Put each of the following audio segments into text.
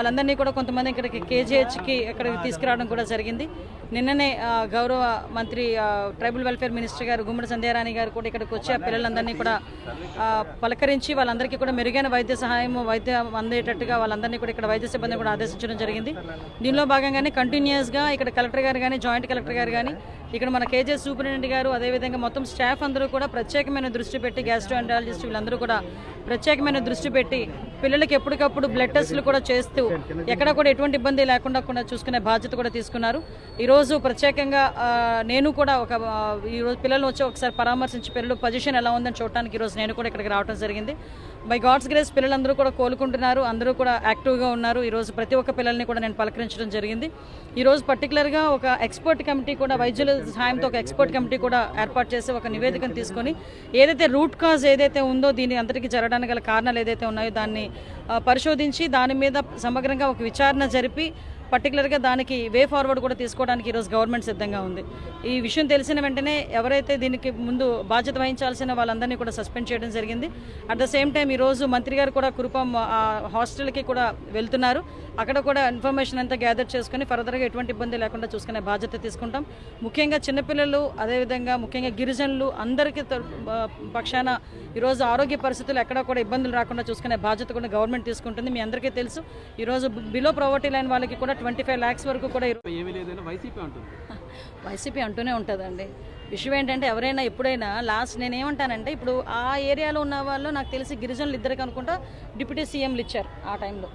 వాళ్ళందరినీ కూడా కొంతమంది ఇక్కడికి కేజీహెచ్కి ఇక్కడికి తీసుకురావడం కూడా జరిగింది. నిన్ననే గౌరవ మంత్రి ట్రైబల్ వెల్ఫేర్ మినిస్టర్ గారు గుమ్మడి సంధ్యారాణి గారు కూడా ఇక్కడికి వచ్చి ఆ పిల్లలందరినీ కూడా పలకరించి వాళ్ళందరికీ కూడా మెరుగైన వైద్య సహాయం వైద్యం అందేటట్టుగా వాళ్ళందరినీ కూడా ఇక్కడ వైద్య సిబ్బంది కూడా ఆదేశించడం జరిగింది. దీనిలో భాగంగానే కంటిన్యూస్గా ఇక్కడ కలెక్టర్ గారు కానీ జాయింట్ కలెక్టర్ గారు కానీ ఇక్కడ మన కేజే సూపరింటెండెంట్ గారు అదేవిధంగా మొత్తం స్టాఫ్ అందరూ కూడా ప్రత్యేకమైన దృష్టి పెట్టి గ్యాస్ట్రోఎంటాలజిస్ట్ వీళ్ళందరూ కూడా ప్రత్యేకమైన దృష్టి పెట్టి పిల్లలకి ఎప్పటికప్పుడు బ్లడ్ టెస్టులు కూడా చేస్తూ ఎక్కడ కూడా ఎటువంటి ఇబ్బంది లేకుండా కూడా చూసుకునే బాధ్యత కూడా తీసుకున్నారు. ఈరోజు ప్రత్యేకంగా నేను కూడా ఒక ఈరోజు పిల్లలు వచ్చి ఒకసారి పరామర్శించి పిల్లలు పొజిషన్ ఎలా ఉందని చూడటానికి ఈరోజు నేను కూడా ఇక్కడికి రావడం జరిగింది. బై గాడ్స్ గ్రేస్ పిల్లలందరూ కూడా కోలుకుంటున్నారు అందరూ కూడా యాక్టివ్గా ఉన్నారు. ఈరోజు ప్రతి ఒక్క పిల్లల్ని కూడా నేను పలకరించడం జరిగింది. ఈరోజు పర్టికులర్గా ఒక ఎక్స్పర్ట్ కమిటీ కూడా వైద్యుల సహాయంతో ఒక ఎక్స్పర్ట్ కమిటీ కూడా ఏర్పాటు చేసి ఒక నివేదికను తీసుకొని ఏదైతే రూట్ కాజ్ ఏదైతే ఉందో దీని అందరికీ జరగడానికి గల కారణాలు ఏదైతే ఉన్నాయో దాన్ని పరిశోధించి దాని మీద సమగ్రంగా ఒక విచారణ జరిపి పర్టికులర్గా దానికి వే ఫార్వర్డ్ కూడా తీసుకోవడానికి ఈరోజు గవర్నమెంట్ సిద్ధంగా ఉంది. ఈ విషయం తెలిసిన వెంటనే ఎవరైతే దీనికి ముందు బాధ్యత వహించాల్సిన వాళ్ళందరినీ కూడా సస్పెండ్ చేయడం జరిగింది. అట్ ద సేమ్ టైం ఈరోజు మంత్రి గారు కూడా కురుపం హాస్టల్కి కూడా వెళ్తున్నారు. అక్కడ కూడా ఇన్ఫర్మేషన్ అంతా గ్యాదర్ చేసుకుని ఫర్దర్గా ఎటువంటి ఇబ్బంది లేకుండా చూసుకునే బాధ్యత తీసుకుంటాం. ముఖ్యంగా చిన్నపిల్లలు అదేవిధంగా ముఖ్యంగా గిరిజనులు అందరికీ పక్షాన ఈరోజు ఆరోగ్య పరిస్థితులు ఎక్కడ కూడా ఇబ్బందులు రాకుండా చూసుకునే బాధ్యత కూడా గవర్నమెంట్ తీసుకుంటుంది. మీ అందరికీ తెలుసు. ఈరోజు బిలో ప్రావర్టీ లైన్ వాళ్ళకి కూడా ట్వంటీ ఫైవ్ ల్యాక్స్ వరకు కూడా వైసీపీ అంటుంది. వైసీపీ అంటూనే ఉంటుందండి. విషయం ఏంటంటే ఎవరైనా ఎప్పుడైనా లాస్ట్ నేను ఏమంటానంటే ఇప్పుడు ఆ ఏరియాలో ఉన్న వాళ్ళు నాకు తెలిసి గిరిజనులు ఇద్దరికి అనుకుంటా డిప్యూటీ సీఎంలు ఇచ్చారు ఆ టైంలో.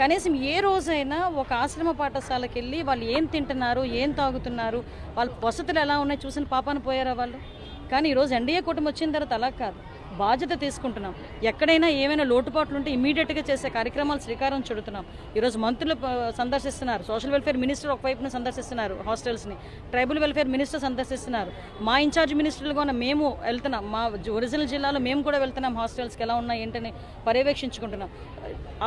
కనీసం ఏ రోజైనా ఒక ఆశ్రమ పాఠశాలకు వెళ్ళి వాళ్ళు ఏం తింటున్నారు ఏం తాగుతున్నారు వాళ్ళ వసతులు ఎలా ఉన్నాయి చూసిన పాపాన పోయారా వాళ్ళు? కానీ ఈరోజు ఎన్డీఏ కూటమి వచ్చిన తర్వాత అలా కాదు. బాధ్యత తీసుకుంటున్నాం. ఎక్కడైనా ఏమైనా లోటుపాట్లు ఉంటే ఇమీడియట్గా చేసే కార్యక్రమాలు శ్రీకారం చుడుతున్నాం. ఈరోజు మంత్రులు సందర్శిస్తున్నారు. సోషల్ వెల్ఫేర్ మినిస్టర్ ఒకవైపున సందర్శిస్తున్నారు హాస్టల్స్ని. ట్రైబల్ వెల్ఫేర్ మినిస్టర్ సందర్శిస్తున్నారు. మా ఇన్ఛార్జ్ మినిస్టర్లుగా ఉన్న మేము వెళ్తున్నాం. మా ఒరిజినల్ జిల్లాలో మేము కూడా వెళ్తున్నాం హాస్టల్స్కి ఎలా ఉన్నాయి ఏంటని పర్యవేక్షించుకుంటున్నాం.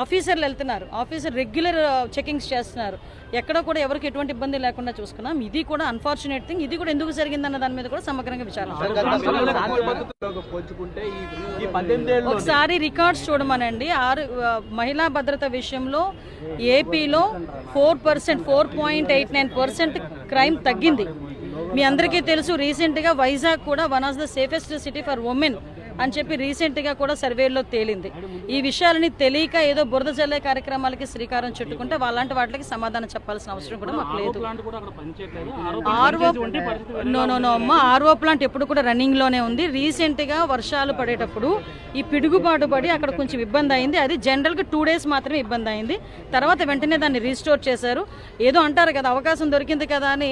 ఆఫీసర్లు వెళ్తున్నారు. ఆఫీసర్ రెగ్యులర్ చెకింగ్స్ చేస్తున్నారు. ఎక్కడ కూడా ఎవరికి ఎటువంటి ఇబ్బంది లేకుండా చూసుకున్నాం. ఇది కూడా అన్ఫార్చునేట్ థింగ్ ఇది కూడా ఎందుకు జరిగిందన్న దాని మీద కూడా సమగ్రంగా విచారణ. ఈ పద్దెనిమిది ఒకసారి రికార్డ్స్ చూడమనండి. ఆరు మహిళా భద్రత విషయంలో ఏపీలో four percent four point eight nine percent crime తగ్గింది. మీ అందరికీ తెలుసు రీసెంట్గా వైజాగ్ కూడా one of the safest city for women. అని చెప్పి రీసెంట్గా కూడా సర్వేలో తేలింది. ఈ విషయాలని తెలియక ఏదో బురద జల్లే కార్యక్రమాలకి శ్రీకారం చుట్టుకుంటే వాళ్ళంటి వాటికి సమాధానం చెప్పాల్సిన అవసరం కూడా మాకు లేదు. ఆర్ఓ నో నో నో అమ్మ ఆర్ఓ ప్లాంట్ ఎప్పుడు కూడా రన్నింగ్లోనే ఉంది. రీసెంట్గా వర్షాలు పడేటప్పుడు ఈ పిడుగుబాటు పడి అక్కడ కొంచెం ఇబ్బంది అయింది. అది జనరల్గా టూ డేస్ మాత్రమే ఇబ్బంది అయింది. తర్వాత వెంటనే దాన్ని రీస్టోర్ చేశారు. ఏదో అంటారు కదా అవకాశం దొరికింది కదా అని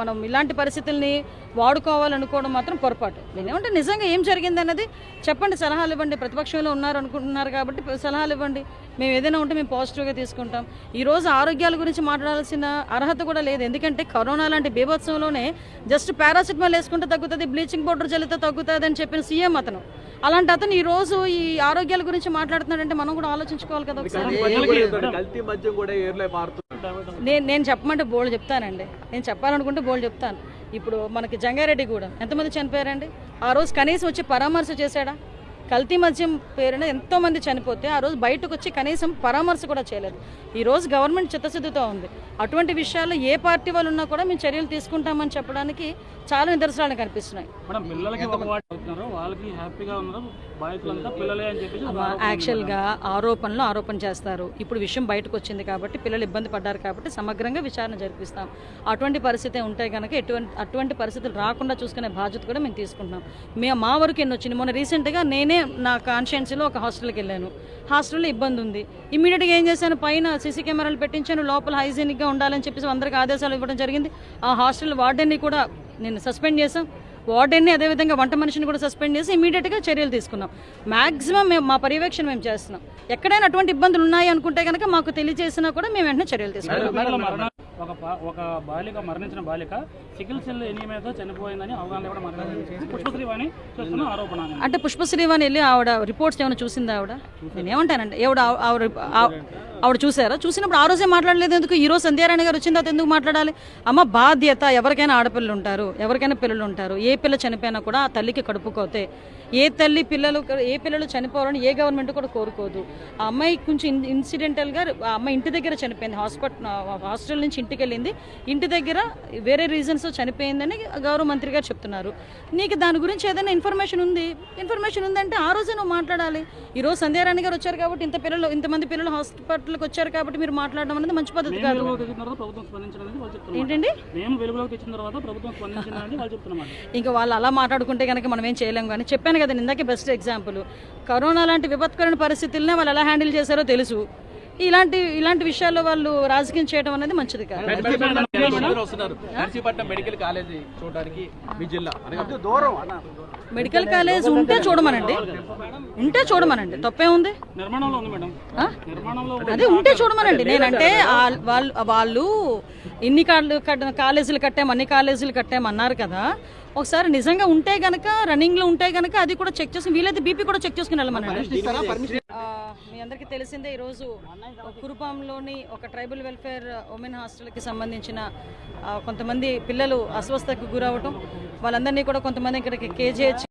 మనం ఇలాంటి పరిస్థితుల్ని వాడుకోవాలనుకోవడం మాత్రం పొరపాటు. నేనేమంటే నిజంగా ఏం జరిగింది అన్నది చెప్పండి సలహాలు ఇవ్వండి. ప్రతిపక్షంలో ఉన్నారు అనుకుంటున్నారు కాబట్టి సలహాలు ఇవ్వండి. మేము ఏదైనా ఉంటే మేము పాజిటివ్గా తీసుకుంటాం. ఈ రోజు ఆరోగ్యాల గురించి మాట్లాడాల్సిన అర్హత కూడా లేదు. ఎందుకంటే కరోనా లాంటి బీభత్సంలోనే జస్ట్ పారాసిటమాల్ వేసుకుంటే తగ్గుతుంది బ్లీచింగ్ పౌడర్ చల్లితే తగ్గుతుంది అని చెప్పిన సీఎం అతను. అలాంటి అతను ఈ రోజు ఈ ఆరోగ్యాల గురించి మాట్లాడుతున్నాడంటే మనం కూడా ఆలోచించుకోవాలి కదా ఒకసారి. నేను నేను చెప్పమంటే బోల్డ్ చెప్తానండి. నేను చెప్పాలనుకుంటే బోల్డ్ చెప్తాను. ఇప్పుడు మనకి జంగారెడ్డి కూడా ఎంతమంది చనిపోయారండి? ఆ రోజు కనీసం వచ్చి పరామర్శ చేశాడా? కల్తీ మద్యం పేరున ఎంతోమంది చనిపోతే ఆ రోజు బయటకు వచ్చి కనీసం పరామర్శ కూడా చేయలేదు. ఈ రోజు గవర్నమెంట్ చిత్తశుద్ధితో ఉంది. అటువంటి విషయాల్లో ఏ పార్టీ వాళ్ళు ఉన్నా కూడా మేము చర్యలు తీసుకుంటామని చెప్పడానికి చాలా నిదర్శనాలు కనిపిస్తున్నాయి. యాక్చువల్గా ఆరోపణలు ఆరోపణ చేస్తారు. ఇప్పుడు విషయం బయటకు వచ్చింది కాబట్టి పిల్లలు ఇబ్బంది పడ్డారు కాబట్టి సమగ్రంగా విచారణ జరిపిస్తాం. అటువంటి పరిస్థితి ఉంటే కనుక ఎటువంటి అటువంటి పరిస్థితులు రాకుండా చూసుకునే బాధ్యత కూడా మేము తీసుకుంటున్నాం. మేము మా వరకు ఎన్ని వచ్చింది? మొన్న రీసెంట్గా నేనే నా కాన్షియన్స్లో ఒక హాస్టల్కి వెళ్ళాను. హాస్టల్లో ఇబ్బంది ఉంది. ఇమీడియట్గా ఏం చేశాను? పైన సీసీ కెమెరాలు పెట్టించాను. లోపల హైజీనిక్గా ఉండాలని చెప్పేసి అందరికీ ఆదేశాలు ఇవ్వడం జరిగింది. ఆ హాస్టల్ వార్డెన్ని కూడా నేను సస్పెండ్ చేశాం. వార్డెన్ని అదేవిధంగా వంట మనిషిని కూడా సస్పెండ్ చేసి ఇమీడియట్గా చర్యలు తీసుకున్నాం. మాక్సిమం మేము మా పర్యవేక్షణ మేము చేస్తున్నాం. ఎక్కడైనా అటువంటి ఇబ్బందులు ఉన్నాయి అనుకుంటే కనుక మాకు తెలియజేసినా కూడా మేము వెంటనే చర్యలు తీసుకుంటాం. ఒక ఒక బాలిక మరణించిన బాలిక సికిల్ సెల్ ఎనీమియాతో చనిపోయిందని అవగాహన కూడా మాట్లాడారు పుష్పశ్రీ వాణి చేస్తున్న ఆరోపణ. అంటే పుష్పశ్రీవాణి వెళ్ళి ఆవిడ రిపోర్ట్స్ ఏమైనా చూసిందా ఆవిడ? నేను ఏమంటానండి ఆవిడ ఆవిడ చూసారా చూసినప్పుడు ఆ రోజే మాట్లాడలేదు ఎందుకు? ఈ రోజు సంధ్యారాయణ గారు వచ్చిన తర్వాత ఎందుకు మాట్లాడాలి? అమ్మ బాధ్యత. ఎవరికైనా ఆడపిల్లలు ఉంటారు ఎవరికైనా పిల్లలు ఉంటారు. ఏ పిల్ల చనిపోయినా కూడా ఆ తల్లికి కడుపుకోతే. ఏ తల్లి పిల్లలు ఏ పిల్లలు చనిపోవాలని ఏ గవర్నమెంట్ కూడా కోరుకోదు. ఆ అమ్మాయి కొంచెం ఇన్- ఇన్సిడెంటల్గా ఆ అమ్మాయి ఇంటి దగ్గర చనిపోయింది. హాస్పిటల్ హాస్టల్ నుంచి ఇంటికి వెళ్ళింది ఇంటి దగ్గర వేరే రీజన్స్ చనిపోయిందని గౌరవ మంత్రి గారు చెప్తున్నారు. నీకు దాని గురించి ఏదైనా ఇన్ఫర్మేషన్ ఉంది? ఇన్ఫర్మేషన్ ఉందంటే ఆ రోజే నువ్వు మాట్లాడాలి. ఈరోజు సంధ్యారాణి గారు వచ్చారు కాబట్టి ఇంత పిల్లలు ఇంతమంది పిల్లలు హాస్పిటల్ హాస్పిటల్కి వచ్చారు కాబట్టి మీరు మాట్లాడడం అనేది మంచి పద్ధతి కాదు. ఏంటండి? ఇంకా వాళ్ళు అలా మాట్లాడుకుంటే కనుక మనం ఏం చేయలేం కానీ చెప్పాను కదా ఇందాకే బెస్ట్ ఎగ్జాంపుల్. కరోనా లాంటి విపత్కరమైన పరిస్థితులనే వాళ్ళు ఎలా హ్యాండిల్ చేశారో తెలుసు. ఇలాంటి ఇలాంటి విషయాల్లో వాళ్ళు రాజకీయం చేయడం అనేది మంచిది కాదు. మెడికల్ కాలేజీ చూడడానికి మీ జిల్లా అనగా మెడికల్ కాలేజ్ ఉంటే చూడమనండి. ఉంటే చూడమనండి. తప్పే ఉంది. నిర్మాణంలో ఉంది మేడం. ఆ? నిర్మాణంలో అదే ఉంటే చూడమనండి. నేనంటే ఆ- వాళ్ళు వాళ్ళు ఇన్ని కాలేజీలు కట్టాం అన్ని కాలేజీలు కట్టాం అన్నారు కదా. ఒకసారి నిజంగా ఉంటే గనక రన్నింగ్లో ఉంటే గనక అది కూడా చెక్ చేసుకుని వీలైతే బీపీ కూడా చెక్ చేసుకుని వెళ్ళమనండి. మీ అందరికీ తెలిసిందే ఈరోజు కురుపాంలోని ఒక ట్రైబల్ వెల్ఫేర్ ఉమెన్ హాస్టల్కి సంబంధించిన ఆ, కొంతమంది పిల్లలు అస్వస్థకు గురవటం వాళ్ళందరినీ కూడా కొంతమంది ఇక్కడికి కేజీహెచ్